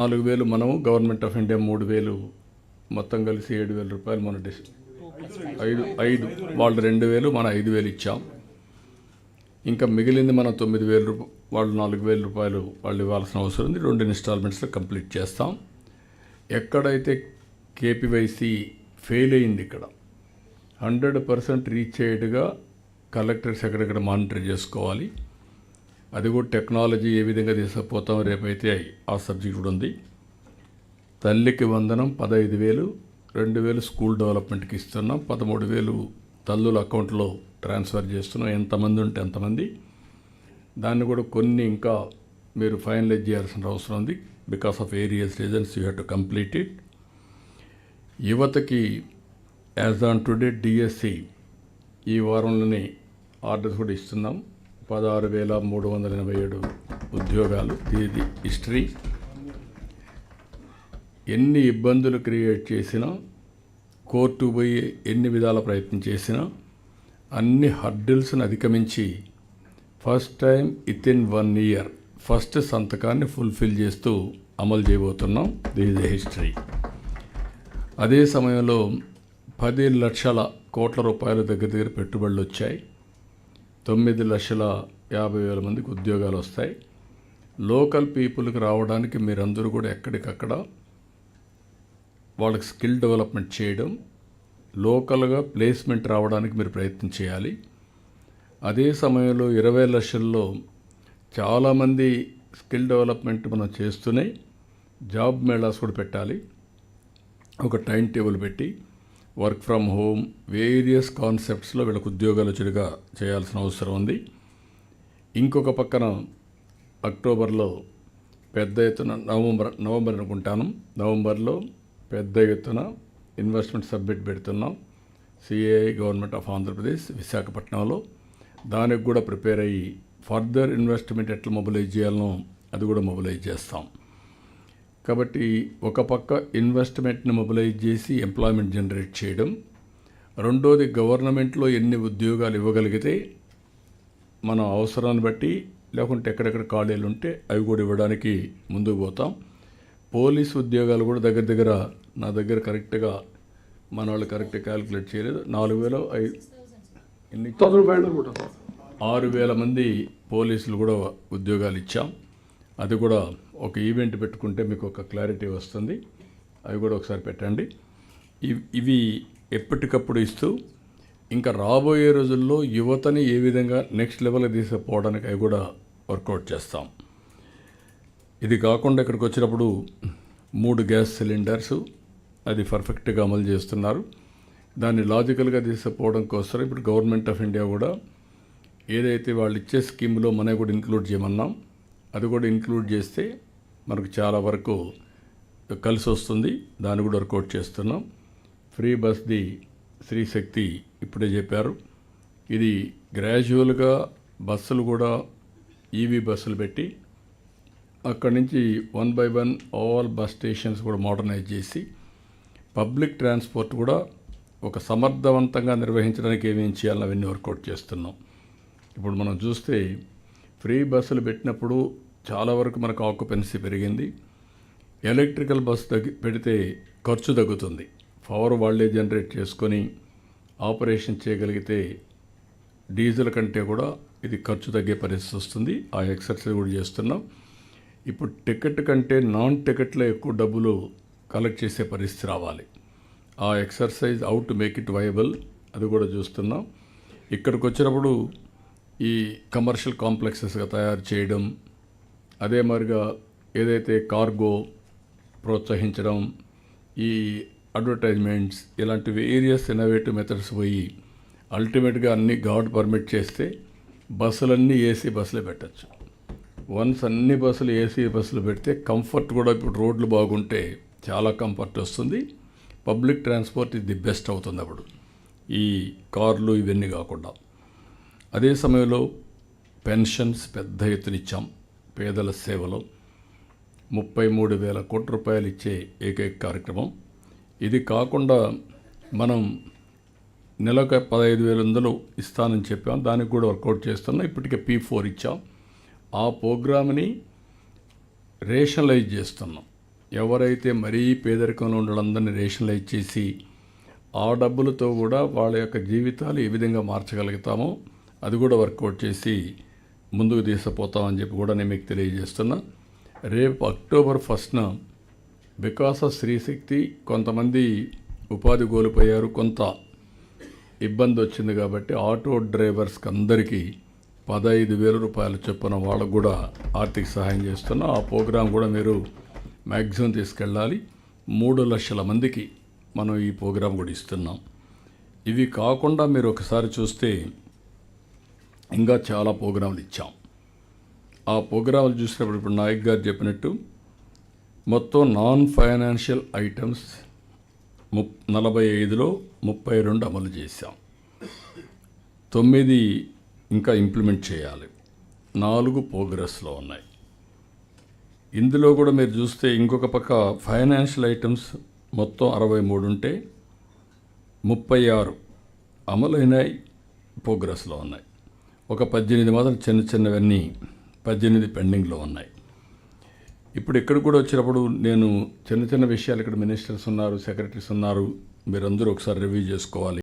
నాలుగు వేలు మనము గవర్నమెంట్ ఆఫ్ ఇండియా మూడు వేలు మొత్తం కలిసి ఏడు వేల రూపాయలు మన డిస్ ఐదు ఐదు వాళ్ళు రెండు వేలు మన ఐదు వేలు ఇచ్చాం. ఇంకా మిగిలింది మనం తొమ్మిది వేలు రూప వాళ్ళు నాలుగు వేల రూపాయలు వాళ్ళు ఇవ్వాల్సిన అవసరం ఉంది. రెండు ఇన్స్టాల్మెంట్స్లో కంప్లీట్ చేస్తాం. ఎక్కడైతే కేపీవైసీ ఫెయిల్ అయింది ఇక్కడ హండ్రెడ్ పర్సెంట్ రీచ్ అయ్యేట్టుగా కలెక్టర్స్ ఎక్కడెక్కడ మానిటర్ చేసుకోవాలి. అది కూడా టెక్నాలజీ ఏ విధంగా తీసుకుపోతాం రేపైతే ఆ సబ్జెక్ట్ కూడా ఉంది. తల్లికి వందనం పదహైదు వేలు రెండు వేలు స్కూల్ డెవలప్మెంట్కి ఇస్తున్నాం పదమూడు వేలు తల్లుల అకౌంట్లో ట్రాన్స్ఫర్ చేస్తున్నాం. ఎంతమంది ఉంటే ఎంతమంది దాన్ని కూడా కొన్ని ఇంకా మీరు ఫైనలైజ్ చేయాల్సిన అవసరం ఉంది. Because of various reasons you have to complete it యువతకి యాజ్ ఆన్ టుడే డిఎస్సి ఈ వారంలోనే ఆర్డర్స్ కూడా ఇస్తున్నాం. పదహారు వేల మూడు వందల ఎనభై ఏడు ఉద్యోగాలు ఇది హిస్టరీ. ఎన్ని ఇబ్బందులు క్రియేట్ చేసినా కోర్టు పోయి ఎన్ని విధాల ప్రయత్నం చేసినా అన్ని హర్డిల్స్ను అధిగమించి first time within one year first సంతకాన్ని ఫుల్ఫిల్ చేస్తూ అమలు చేయబోతున్నాం దిస్ హిస్టరీ. అదే సమయంలో పది లక్షల కోట్ల రూపాయల దగ్గర దగ్గర పెట్టుబడులు వచ్చాయి. తొమ్మిది లక్షల యాభై వేల మందికి ఉద్యోగాలు వస్తాయి. లోకల్ పీపుల్కి రావడానికి మీరందరూ కూడా ఎక్కడికక్కడ వాళ్ళకి స్కిల్ డెవలప్మెంట్ చేయడం లోకల్గా ప్లేస్మెంట్ రావడానికి మీరు ప్రయత్నం చేయాలి. అదే సమయంలో ఇరవై లక్షల్లో చాలామంది స్కిల్ డెవలప్మెంట్ మనం చేస్తూనే జాబ్ మేళాస్ కూడా పెట్టాలి. ఒక టైం టేబుల్ పెట్టి వర్క్ ఫ్రమ్ హోమ్ వేరియస్ కాన్సెప్ట్స్లో వీళ్ళకు ఉద్యోగాలు వచ్చేట్టుగా చేయాల్సిన అవసరం ఉంది. ఇంకొక పక్కన అక్టోబర్లో పెద్ద ఎత్తున నవంబర్ నవంబర్ అనుకుంటాను. నవంబర్లో పెద్ద ఎత్తున ఇన్వెస్ట్మెంట్ సబ్మిట్ పెడుతున్నాం. సిఐ గవర్నమెంట్ ఆఫ్ ఆంధ్రప్రదేశ్ విశాఖపట్నంలో దానికి కూడా ప్రిపేర్ అయ్యి ఫర్దర్ ఇన్వెస్ట్మెంట్ ఎట్లా మొబిలైజ్ చేయాలనో అది కూడా మొబిలైజ్ చేస్తాం. కాబట్టి ఒక పక్క ఇన్వెస్ట్మెంట్ని మొబిలైజ్ చేసి ఎంప్లాయ్మెంట్ జనరేట్ చేయడం రెండోది గవర్నమెంట్లో ఎన్ని ఉద్యోగాలు ఇవ్వగలిగితే మన అవసరాన్ని బట్టి లేకుంటే ఎక్కడెక్కడ ఖాళీలు ఉంటే అవి కూడా ఇవ్వడానికి ముందుకు పోతాం. పోలీస్ ఉద్యోగాలు కూడా దగ్గర దగ్గర నా దగ్గర కరెక్ట్గా మన వాళ్ళు కరెక్ట్గా క్యాలిక్యులేట్ చేయలేదు. నాలుగు వేల ఐదు ఎన్ని? ఆరు వేల మంది పోలీసులు కూడా ఉద్యోగాలు ఇచ్చాం. అది కూడా ఒక ఈవెంట్ పెట్టుకుంటే మీకు ఒక క్లారిటీ వస్తుంది. అవి కూడా ఒకసారి పెట్టండి. ఇవి ఎప్పటికప్పుడు ఇస్తూ ఇంకా రాబోయే రోజుల్లో యువతని ఏ విధంగా నెక్స్ట్ లెవెల్కి తీసుకుపోవడానికి అవి కూడా వర్కౌట్ చేస్తాం. ఇది కాకుండా ఇక్కడికి వచ్చినప్పుడు మూడు గ్యాస్ సిలిండర్స్ అది పర్ఫెక్ట్గా అమలు చేస్తున్నారు. దాన్ని లాజికల్గా తీసుకుపోవడం కోసం ఇప్పుడు గవర్నమెంట్ ఆఫ్ ఇండియా కూడా ఏదైతే వాళ్ళు ఇచ్చే స్కీమ్లో మనం కూడా ఇంక్లూడ్ చేయమన్నాం. అది కూడా ఇంక్లూడ్ చేస్తే మనకు చాలా వరకు కలిసి వస్తుంది. దాన్ని కూడా వర్కౌట్ చేస్తున్నాం. ఫ్రీ బస్ది శ్రీశక్తి ఇప్పుడే చెప్పారు. ఇది గ్రాడ్యువల్గా బస్సులు కూడా ఈవీ బస్సులు పెట్టి అక్కడి నుంచి one by one all bus stations కూడా మోడర్నైజ్ చేసి పబ్లిక్ ట్రాన్స్పోర్ట్ కూడా ఒక సమర్థవంతంగా నిర్వహించడానికి ఏమేం చేయాలని అవన్నీ వర్కౌట్ చేస్తున్నాం. ఇప్పుడు మనం చూస్తే ఫ్రీ బస్సులు పెట్టినప్పుడు చాలా వరకు మనకు ఆక్యుపెన్సీ పెరిగింది. ఎలక్ట్రికల్ బస్ తగ్గి పెడితే ఖర్చు తగ్గుతుంది. పవర్ వాళ్ళే జనరేట్ చేసుకొని ఆపరేషన్ చేయగలిగితే డీజిల్ కంటే కూడా ఇది ఖర్చు తగ్గే పరిస్థితి వస్తుంది. ఆ ఎక్సర్సైజ్ కూడా చేస్తున్నాం. ఇప్పుడు టికెట్ కంటే నాన్ టికెట్లో ఎక్కువ డబ్బులు కలెక్ట్ చేసే పరిస్థితి రావాలి. ఆ exercise out make it viable అది కూడా చూస్తున్నాం. ఇక్కడికి వచ్చినప్పుడు ఈ కమర్షియల్ కాంప్లెక్సెస్గా తయారు చేయడం అదే మరిగా ఏదైతే కార్గో ప్రోత్సహించడం ఈ అడ్వర్టైజ్మెంట్స్ ఇలాంటి వేరియస్ ఇన్నోవేటివ్ మెథడ్స్ పోయి అల్టిమేట్గా అన్ని గవర్నమెంట్ పర్మిట్ చేస్తే బస్సులన్నీ ఏసీ బస్సులు పెట్టచ్చు. వన్స్ అన్ని బస్సులు ఏసీ బస్సులు పెడితే కంఫర్ట్ కూడా ఇప్పుడు రోడ్లు బాగుంటే చాలా కంఫర్ట్ వస్తుంది. పబ్లిక్ ట్రాన్స్పోర్ట్ ఇది ది బెస్ట్ అవుతుంది అప్పుడు. ఈ కార్లు ఇవన్నీ కాకుండా. అదే సమయంలో పెన్షన్స్ పెద్ద ఎత్తున ఇచ్చాం. పేదల సేవలో ముప్పై మూడు వేల కోట్ల రూపాయలు ఇచ్చే ఏకైక కార్యక్రమం. ఇది కాకుండా మనం నెలకు పదహైదు వేల వందలు ఇస్తానని చెప్పాం. దానికి కూడా వర్కౌట్ చేస్తున్నాం. ఇప్పటికే పీ ఫోర్ ఇచ్చాం. ఆ ప్రోగ్రామ్ని రేషనలైజ్ చేస్తున్నాం. ఎవరైతే మరీ పేదరికంలో ఉండాలందరినీ రేషనలైజ్ చేసి ఆ డబ్బులతో కూడా వాళ్ళ యొక్క జీవితాలు ఏ విధంగా మార్చగలుగుతామో అది కూడా వర్కౌట్ చేసి ముందుకు తీసుకుపోతామని చెప్పి కూడా నేను మీకు తెలియజేస్తున్నా. రేపు అక్టోబర్ ఫస్ట్న వికాస స్త్రీశక్తి కొంతమంది ఉపాధి కోల్పోయారు కొంత ఇబ్బంది వచ్చింది కాబట్టి ఆటో డ్రైవర్స్కి అందరికీ పదహైదు వేల రూపాయలు చొప్పున వాళ్ళకు కూడా ఆర్థిక సహాయం చేస్తున్నా. ఆ ప్రోగ్రాం కూడా మీరు మ్యాక్సిమం తీసుకెళ్ళాలి. మూడు లక్షల మందికి మనం ఈ ప్రోగ్రాం కూడా ఇస్తున్నాం. ఇవి కాకుండా మీరు ఒకసారి చూస్తే ఇంకా చాలా ప్రోగ్రాంలు ఇచ్చాం. ఆ ప్రోగ్రాంలు చూసినప్పుడు ఇప్పుడు నాయక్ గారు చెప్పినట్టు మొత్తం నాన్ ఫైనాన్షియల్ ఐటమ్స్ ముప్ నలభై ఐదులో ముప్పై రెండు అమలు చేశాం. తొమ్మిది ఇంకా ఇంప్లిమెంట్ చేయాలి. నాలుగు ప్రోగ్రెస్లో ఉన్నాయి. ఇందులో కూడా మీరు చూస్తే ఇంకొక పక్క ఫైనాన్షియల్ ఐటమ్స్ మొత్తం అరవై మూడు ఉంటే ముప్పై ఆరు అమలైనాయి ప్రోగ్రెస్లో ఉన్నాయి. ఒక పద్దెనిమిది మాత్రం చిన్న చిన్నవన్నీ పద్దెనిమిది పెండింగ్లో ఉన్నాయి. ఇప్పుడు ఇక్కడ కూడా వచ్చినప్పుడు నేను చిన్న చిన్న విషయాలు ఇక్కడ మినిస్టర్స్ ఉన్నారు సెక్రటరీస్ ఉన్నారు మీరందరూ ఒకసారి రివ్యూ చేసుకోవాలి.